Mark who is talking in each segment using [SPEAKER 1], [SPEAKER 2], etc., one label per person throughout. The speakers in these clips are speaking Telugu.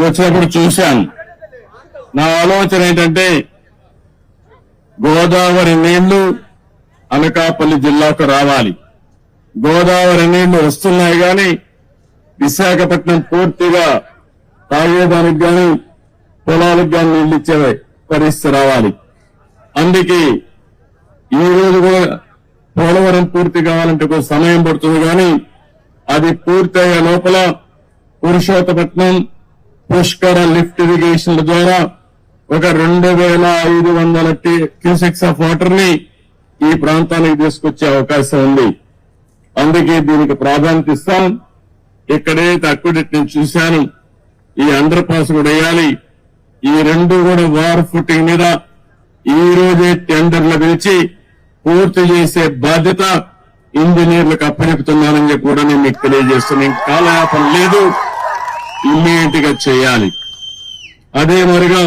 [SPEAKER 1] వచ్చినప్పుడు చూశాను. నా ఆలోచన ఏంటంటే గోదావరి నీళ్ళు అనకాపల్లి జిల్లాకు రావాలి. గోదావరి నీళ్ళు వస్తున్నాయి గాని విశాఖపట్నం పూర్తిగా తాగేదానికి గాని పొలాలకు గాని నీళ్ళు ఇచ్చే పరిస్థితి రావాలి. అందుకే ఈ రోజు కూడా పోలవరం పూర్తి కావాలంటే కొంచెం సమయం పడుతుంది కానీ అది పూర్తయ్యే లోపల పురుషోత్తపట్నం పుష్కర లిఫ్ట్ ఇరిగేషన్ల ద్వారా ఒక రెండు వేల ఐదు వందల క్యూసెక్స్ ఆఫ్ వాటర్ని ఈ ప్రాంతానికి తీసుకొచ్చే అవకాశం ఉంది. అందుకే దీనికి ప్రాధాన్యత ఇస్తాం. ఇక్కడే తక్కువ నేను చూశాను. ఈ అండర్ పాస్ కూడా వేయాలి. ఈ రెండు కూడా వార్ ఫుటింగ్ మీద ఈ రోజే టెండర్లు పిలిచి పూర్తి చేసే బాధ్యత ఇంజనీర్లకు అప్పచెపుతున్నానని చెప్పి కూడా నేను మీకు తెలియజేస్తున్నాను. కాలయాపన లేదు. ఇమ్మీడియట్గా చేయాలి. అదే మరిగా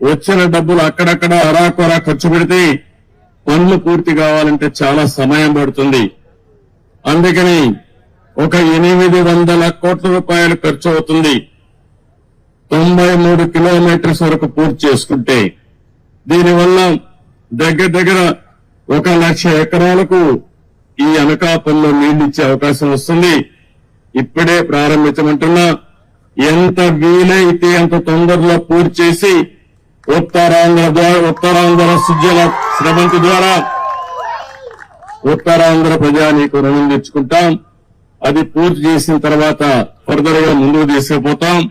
[SPEAKER 1] వచ్చిన డబ్బులు అక్కడక్కడ అరాకొరా ఖర్చు పెడితే పనులు పూర్తి కావాలంటే చాలా సమయం పడుతుంది. అందుకని ఒక ఎనిమిది వందల కోట్ల రూపాయలు ఖర్చు అవుతుంది. తొంభై మూడు కిలోమీటర్స్ వరకు పూర్తి చేసుకుంటే దీనివల్ల దగ్గర దగ్గర ఒక లక్ష ఎకరాలకు ఈ అనకాపల్లో నీళ్ళు ఇచ్చే అవకాశం వస్తుంది. ఇప్పుడే ప్రారంభించమంటున్నా. ఎంత వీలైతే అంత తొందరలో పూర్తి చేసి ఉత్తరాంధ్ర ద్వారా ఉత్తరాంధ్ర సుజల శ్రమంతి ద్వారా ఉత్తరాంధ్ర ప్రజానీకు రుణం తెచ్చుకుంటాం. అది పూర్తి చేసిన తర్వాత ఫర్దర్గా ముందుకు తీసుకుపోతాం.